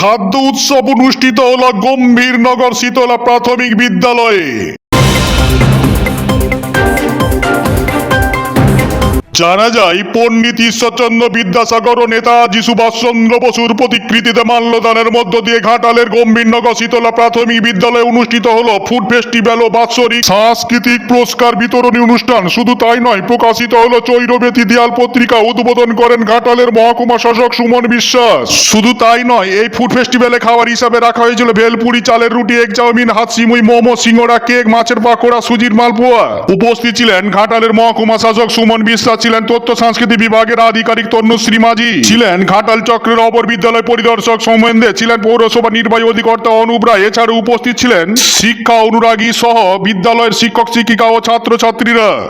খাদ্য উৎসব অনুষ্ঠিত হল গম্ভীরনগর শীতলা প্রাথমিক বিদ্যালয়ে। জানা যায়, পণ্ডিত ঈশ্বরচন্দ্র বিদ্যাসাগর ও নেতাজি সুভাষচন্দ্র বসুর প্রতিকৃতিতে মাল্যদানের মধ্য দিয়ে ঘাটালের গম্ভীরনগর শীতলা প্রাথমিক বিদ্যালয়ে অনুষ্ঠিত হলো ফুড ফেস্টিভ্যাল ও বাৎসরিক সাংস্কৃতিক পুরস্কার বিতরণী অনুষ্ঠান। শুধু তাই নয়, প্রকাশিত হলো চৈরবেতি দিয়াল পত্রিকা উদ্বোধন করেন ঘাটালের মহকুমা শাসক সুমন বিশ্বাস। শুধু তাই নয়, এই ফুড ফেস্টিভ্যালে খাবার হিসাবে রাখা হয়েছিল ভেলপুরি, চালের রুটি, এগ চাউমিন হাত সিমুই মোমো, সিঙ্গড়া, কেক, মাছের পাকোড়া, সুজির মালপোয়া। উপস্থিত ছিলেন ঘাটালের মহকুমা শাসক সুমন বিশ্বাস ছিলেন তথ্য সংস্কৃতি বিভাগের আধিকারিক তন্নুশ্রী মাঝি ছিলেন ঘাটাল চক্রের অপর বিদ্যালয় পরিদর্শক সৌমেন্দে। ছিলেন পৌরসভা নির্বাহী অধিকর্তা অনুপ রায়। এছাড়া উপস্থিত ছিলেন শিক্ষা অনুরাগী সহ বিদ্যালয়ের শিক্ষক, শিক্ষিকা ও ছাত্রছাত্রীরা।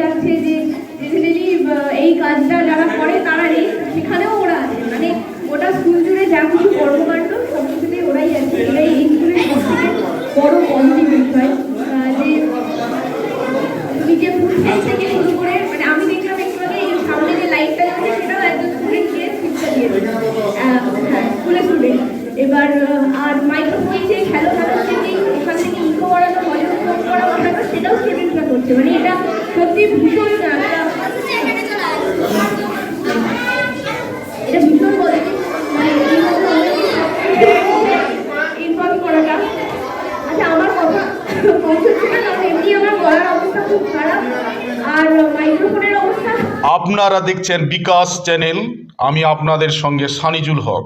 লাগছে যে জেনারেলি এই কাজটা যারা করে তারা নেই সেখানেও ওরা আছে। মানে ওটা স্কুল জুড়ে যা কিছু কর্মকাণ্ড, সব কিছুতেই ওরাই আছে। এরাই এই স্কুলের বড় কন্ট্রিবিউট হয় সত্যি ভীষণ আচ্ছা আপনারা দেখছেন বিকাশ চ্যানেল আমি আপনাদের সঙ্গে সানিজুল হক।